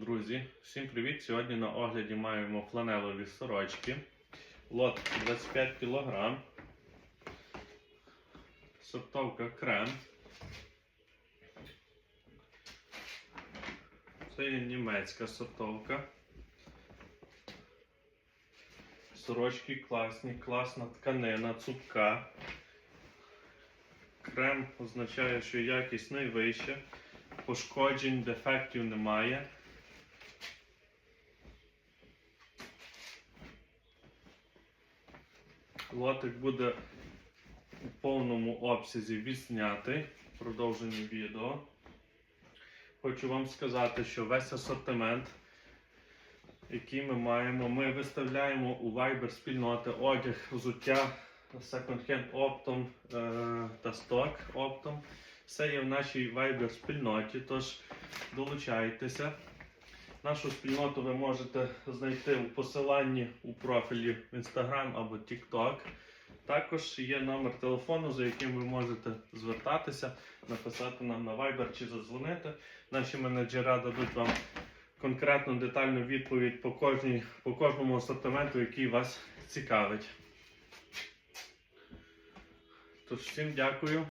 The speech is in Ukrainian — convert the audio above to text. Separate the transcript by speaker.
Speaker 1: Друзі, всім привіт! Сьогодні на огляді маємо фланелові сорочки. Лот 25 кг. Сортовка крем. Це є німецька сортовка. Сорочки класні, класна тканина, цупка. Крем означає, що якість найвища. Пошкоджень, дефектів немає. Лотик буде у повному обсязі відзнятий в продовженні відео. Хочу вам сказати, що весь асортимент, який ми маємо, ми виставляємо у Viber спільноти одяг, взуття, секонд-хенд оптом е- та сток оптом. Все є в нашій Viber спільноті, тож долучайтеся. Нашу спільноту ви можете знайти у посиланні у профілі в Instagram або TikTok. Також є номер телефону, за яким ви можете звертатися, написати нам на Viber чи задзвонити. Наші менеджера дадуть вам конкретну детальну відповідь по, кожній, по кожному асортименту, який вас цікавить. Тож всім дякую.